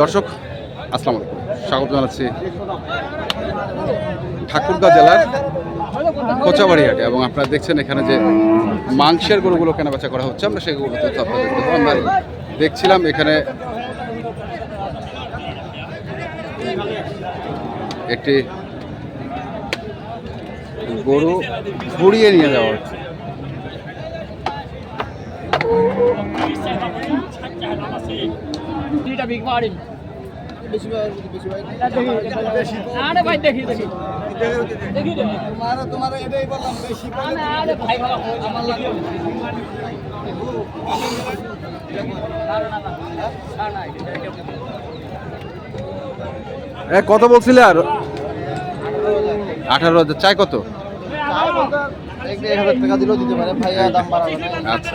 দর্শক, আসসালামু আলাইকুম। স্বাগত জানাচ্ছি ঠাকুরগাঁ জেলার কোচাবাড়ি হাটে এবং আপনারা দেখছেন এখানে যে মাংসের গরুগুলো কেনাবেচা করা হচ্ছে, আমরা সেগুলো আপনাদের আমরা দেখছিলাম এখানে একটি গরু ঘুরিয়ে নিয়ে যাওয়া হচ্ছে। দুইটা বিগ মারি আরে ভাই দেখি দেখি। দেখি দেখি। তোমার এটাই বললাম বেশি আরে আরে ভাই আমার লাগে। কত বলছিলে আর? আঠারো হাজার চাই কত? এক দেড় হাজার টাকা দিলেও দিতে পারে ভাইয়া দাম বাড়াবে। আচ্ছা।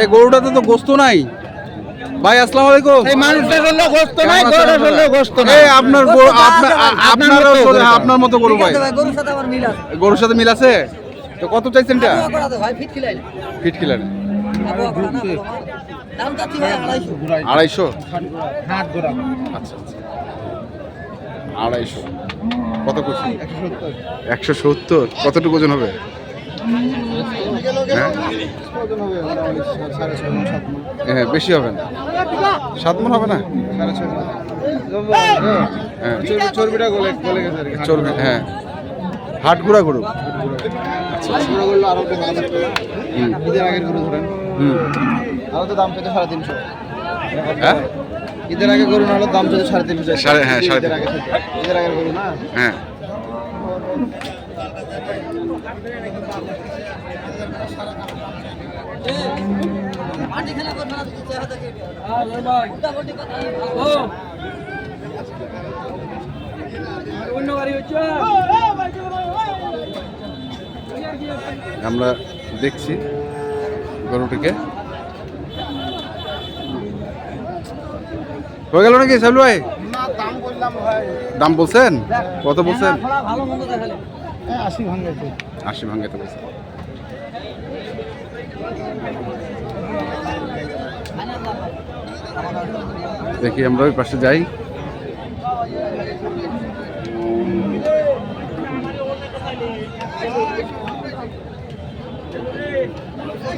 এই গরুটাতে তো গোস্ত নাই। ভাই আসসালামু আলাইকুম। এই মানুষের জন্য গোস্ত নাই গরুর জন্য আপনারা? গোস্ত এই নাই আপনার আপনার আপনার মতো গরু। আপনার মতো গরু ভাই গরুর সাথে আমার মিল আছে। গরুর সাথে মিল আছে? তো কত চাইছেন এটা ভাই ফিট কিলার আড়াইশো। আড়াইশো? আচ্ছা আচ্ছা। আড়াইশো। কত করছি একশো সত্তর। কতটুকু ওজন হবে? হ্যাঁ? হ্যাঁ বেশি হবে না। সাত মন হবে না? হ্যাঁ। চর্বিটা গলে গেছে হ্যাঁ। হাট গুঁড়া গরু। ঈদের আগে গরু না হলে দাম চলছে সাড়ে তিনশো সাড়ে- হ্যাঁ, সাড়ে ঈদের আগে থেকে। ঈদের আগের গরু না হ্যাঁ। অন্য গাড়ি হচ্ছে আমরা দেখছি গরুটিকে। হয়ে গেল নাকি সাবলু ভাই? দাম বলছেন? কত বলছেন? আশি আশি বলছেন। দেখি আমরা ওই পাশে যাই।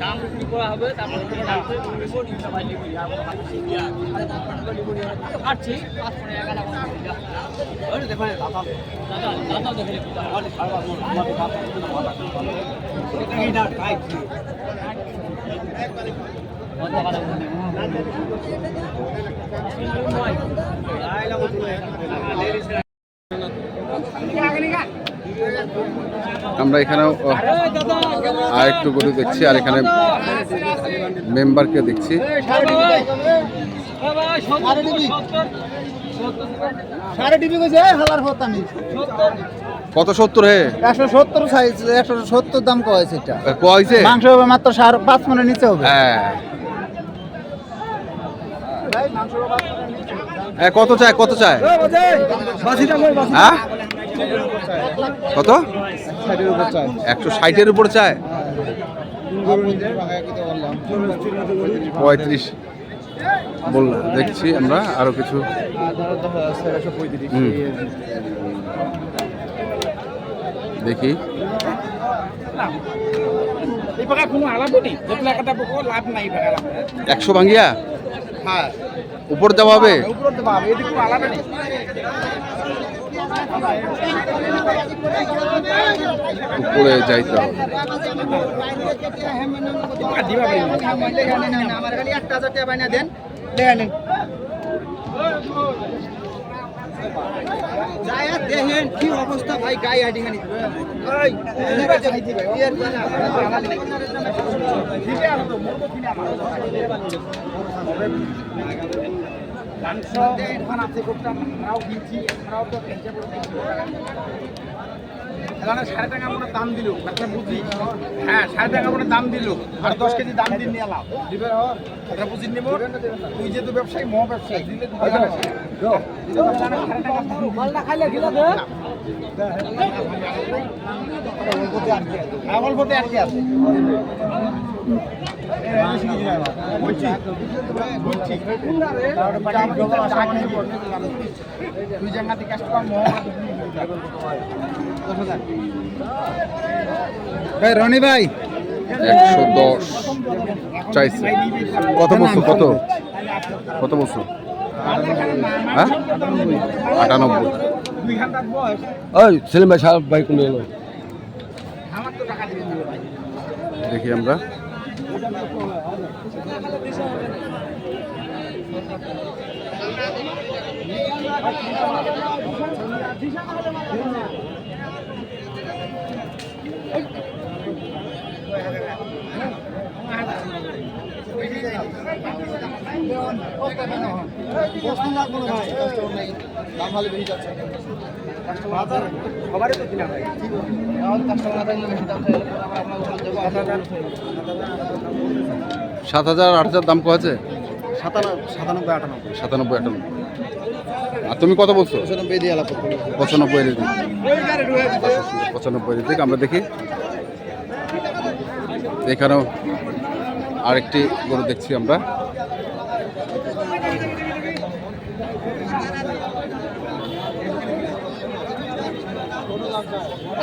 দাম বিক্রি করা হবে তারপরে আমার এখানেও আর একটু গরু দেখছি আর এখানে মেম্বারকে দেখছি। কত সত্তর হে? একশো সত্তর সাইজ একশো সত্তর দাম কয়েছে এটা। কয়েছে? মাংস হবে মাত্র সাড়ে পাঁচ মনের নিচে হবে। হ্যাঁ। কত চায় কত চায়? হ্যাঁ? কত? একশো ষাটের উপর চায়। পঁয়ত্রিশ। বললাম দেখছি আমরা আরও কিছু। দেখা। একশো ভাঙ্গিয়া? হ্যাঁ। উপর দেওয়া হবে? উপরে যাইতে হবে। ভাই দেখেন কি অবস্থা ভাই গায়ে হাইডিং আনি সাড়ে টাকা দাম দিল একটা বুঝি। হ্যাঁ সাড়ে টাকা দাম দিল। আর দশ কেজি দাম দিন নিয়ে এলাম। একটা বুঝি নিব। তুই যেহেতু ব্যবসায়ী মহ ব্যবসায়ী। আটকে আছে। জায়গা থেকে ভাই রনি ভাই। একশো দশ চাইছে। কত বছর? কত? কত বছর? হ্যাঁ? আটানব্বই। ওই সেলিম ভাই সাহেব ভাই কোন দেখি আমরা। সাত হাজার আট হাজার দাম কয়েছে সাতানব্বই, আটানব্বই। সাতানব্বই আটানব্বই আর তুমি কত বলছো? পঁচানব্বই পঁচানব্বই আমরা দেখি। এখানেও আরেকটি গরু দেখছি আমরা।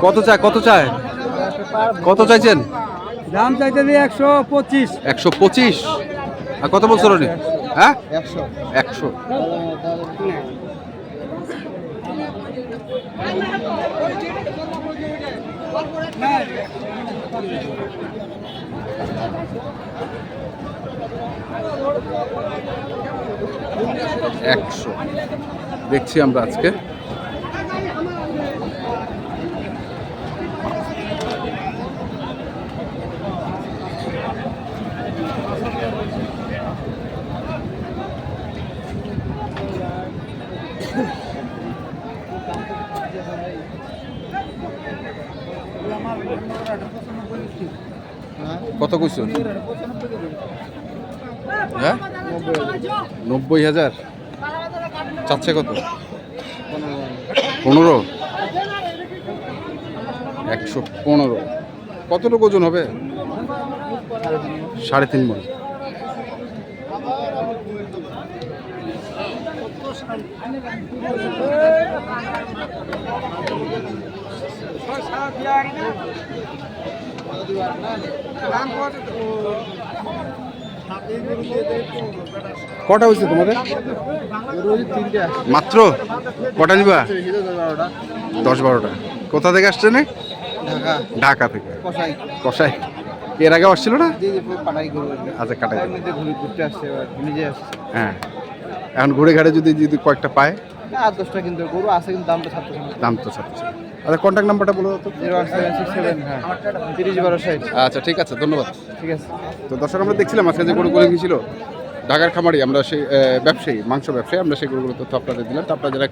কত চায়? কত চায়? কত চাইছেন? দাম চাইতে একশো পঁচিশ। একশো পঁচিশ? আর কত বছর উনি হ্যাঁ? একশো। একশো। একশো। দেখছি আমরা আজকে কত কইছো হ্যাঁ? নব্বই হাজার। চাচ্ছে কত? পনেরো। একশো পনেরো। কতটুকু ওজন হবে? সাড়ে তিন মন। কটা হয়েছে তোমাদের? মাত্র? কটা নিবা? দশ বারোটা। কোথা থেকে আসছে না? ঢাকা। ঢাকা থেকে। কষাই কষাই এর আগে আসছিল না? আচ্ছা কাটাই ঘুরে। ঘুরতে আসছে এবার নিজে আসছে। হ্যাঁ। এখন ঘুরে ঘাড়ে যদি যদি কয়েকটা পায়? আর দশটা কিন্তু গরু আছে কিন্তু দামটা দাম তো ছাড়ছে আচ্ছা কন্ট্যাক্ট নাম্বারটা বলে দাও তো। Zero one seven six seven হ্যাঁ। তিরিশ বারো ষাট। আচ্ছা ঠিক আছে ধন্যবাদ। ঠিক আছে। তো দর্শক আমরা দেখছিলাম আজকে যে গরুগুলো গিয়েছিল ঢাকার খামারি আমরা সেই ব্যবসায়ী মাংস ব্যবসায়ী আমরা সেই গরুগুলো তথ্য আপনাদের দিলাম। তো আপনারা যারা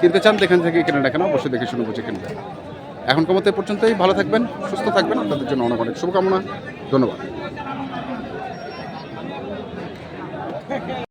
কিনতে চান এখান থেকে কেনা না কেন অবশ্যই দেখে শুনে বুঝে কিনবেন। এখন কমতে পর্যন্তই ভালো থাকবেন সুস্থ থাকবেন। আপনাদের জন্য অনেক অনেক শুভকামনা। ধন্যবাদ।